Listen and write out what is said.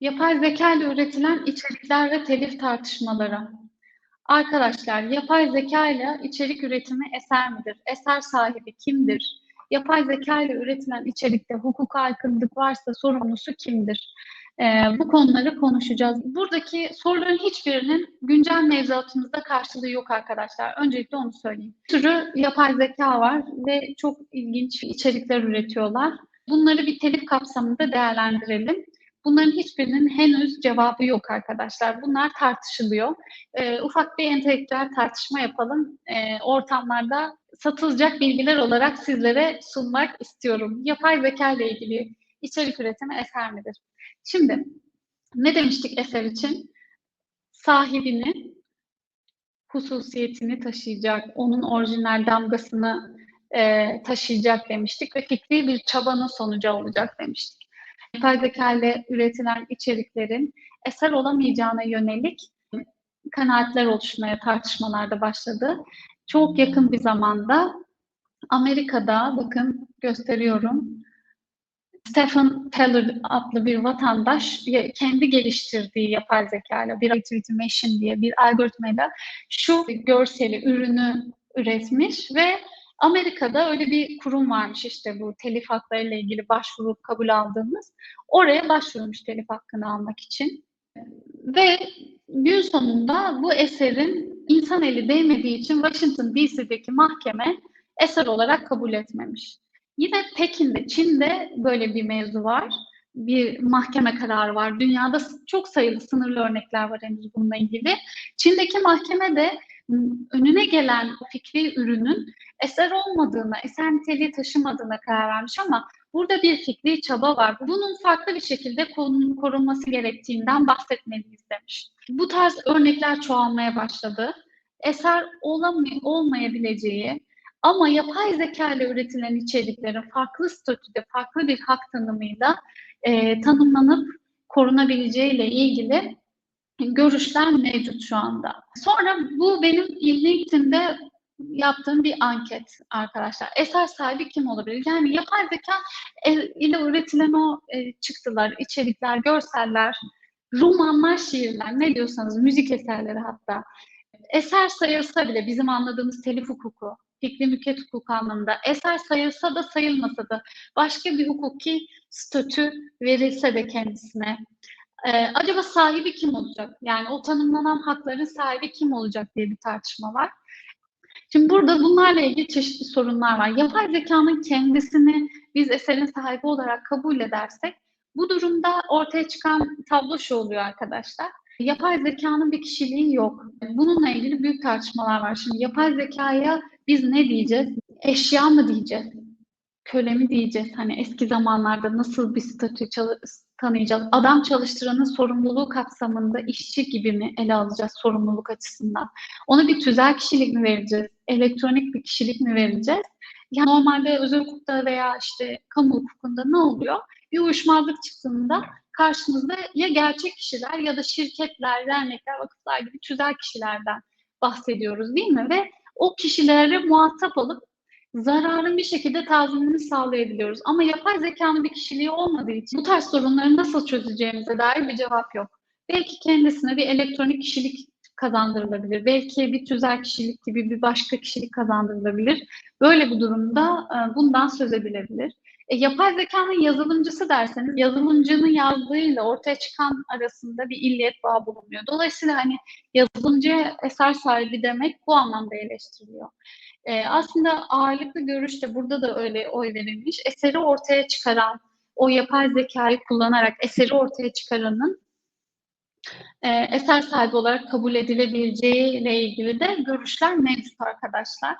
Yapay zeka ile üretilen içerikler ve telif tartışmaları. Arkadaşlar, yapay zeka ile içerik üretimi eser midir? Eser sahibi kimdir? Yapay zeka ile üretilen içerikte hukuka aykırılık varsa sorumlusu kimdir? Ee, bu konuları konuşacağız. Buradaki soruların hiçbirinin güncel mevzuatımızda karşılığı yok arkadaşlar. Öncelikle onu söyleyeyim. Bir sürü yapay zeka var ve çok ilginç içerikler üretiyorlar. Bunları bir telif kapsamında değerlendirelim. Bunların hiçbirinin henüz cevabı yok arkadaşlar. Bunlar tartışılıyor. E, ufak bir entelektüel tartışma yapalım. E, ortamlarda satılacak bilgiler olarak sizlere sunmak istiyorum. Yapay zeka ile ilgili içerik üretimi eser midir? Şimdi ne demiştik eser için? Sahibini, hususiyetini taşıyacak, onun orijinal damgasını e, taşıyacak demiştik ve fikri bir çabanın sonucu olacak demiştik. Yapay zeka ile üretilen içeriklerin eser olamayacağına yönelik kanaatler oluşmaya tartışmalarda başladı. Çok yakın bir zamanda Amerika'da bakın gösteriyorum Stephen Teller adlı bir vatandaş kendi geliştirdiği yapay zeka ile bir activity machine diye bir algoritmayla şu görseli, ürünü üretmiş ve Amerika'da öyle bir kurum varmış işte bu telif haklarıyla ilgili başvurup kabul aldığımız. Oraya başvurmuş telif hakkını almak için. Ve gün sonunda bu eserin insan eli değmediği için Washington DC'deki mahkeme eser olarak kabul etmemiş. Yine Pekin'de, Çin'de böyle bir mevzu var. Bir mahkeme kararı var. Dünyada çok sayılı sınırlı örnekler var henüz bununla ilgili. Çin'deki mahkeme de önüne gelen fikri ürünün eser olmadığına, eser niteliği taşımadığına karar vermiş ama burada bir fikri çaba var. Bunun farklı bir şekilde korunması gerektiğinden bahsetmeliyiz demiş. Bu tarz örnekler çoğalmaya başladı. Eser olamay olmayabileceği ama yapay zeka ile üretilen içeriklerin farklı statüde, farklı bir hak tanımıyla e, tanımlanıp korunabileceği ile ilgili görüşler mevcut şu anda. Sonra bu benim LinkedIn'de yaptığım bir anket arkadaşlar. Eser sahibi kim olabilir? Yani yapay zeka ile üretilen o e, çıktılar, içerikler, görseller, romanlar, şiirler, ne diyorsanız müzik eserleri hatta. Eser sayılsa bile bizim anladığımız telif hukuku, fikri mülkiyet hukuku anlamında eser sayılsa da sayılmasa da başka bir hukuki statü verilse de kendisine ee, acaba sahibi kim olacak? Yani o tanımlanan hakların sahibi kim olacak diye bir tartışma var. Şimdi burada bunlarla ilgili çeşitli sorunlar var. Yapay zekanın kendisini biz eserin sahibi olarak kabul edersek bu durumda ortaya çıkan tablo şu oluyor arkadaşlar. Yapay zekanın bir kişiliği yok. Bununla ilgili büyük tartışmalar var. Şimdi yapay zekaya biz ne diyeceğiz? Eşya mı diyeceğiz? Köle mi diyeceğiz? Hani eski zamanlarda nasıl bir statü tanıyacağız? Adam çalıştıranın sorumluluğu kapsamında işçi gibi mi ele alacağız sorumluluk açısından? Ona bir tüzel kişilik mi vereceğiz? Elektronik bir kişilik mi vereceğiz? Yani normalde özel hukukta veya işte kamu hukukunda ne oluyor? Bir uyuşmazlık çıktığında karşımızda ya gerçek kişiler ya da şirketler, dernekler, vakıflar gibi tüzel kişilerden bahsediyoruz değil mi? Ve o kişilere muhatap alıp zararın bir şekilde tazminini sağlayabiliyoruz. Ama yapay zekanın bir kişiliği olmadığı için bu tarz sorunları nasıl çözeceğimize dair bir cevap yok. Belki kendisine bir elektronik kişilik kazandırılabilir. Belki bir tüzel kişilik gibi bir başka kişilik kazandırılabilir. Böyle bir durumda e, bundan söz edilebilir. E, yapay zekanın yazılımcısı derseniz yazılımcının yazdığıyla ortaya çıkan arasında bir illiyet bağı bulunmuyor. Dolayısıyla hani yazılımcı eser sahibi demek bu anlamda eleştiriliyor. E, aslında ağırlıklı görüşte burada da öyle oy verilmiş. Eseri ortaya çıkaran, o yapay zekayı kullanarak eseri ortaya çıkaranın e, eser sahibi olarak kabul edilebileceği ile ilgili de görüşler mevcut arkadaşlar.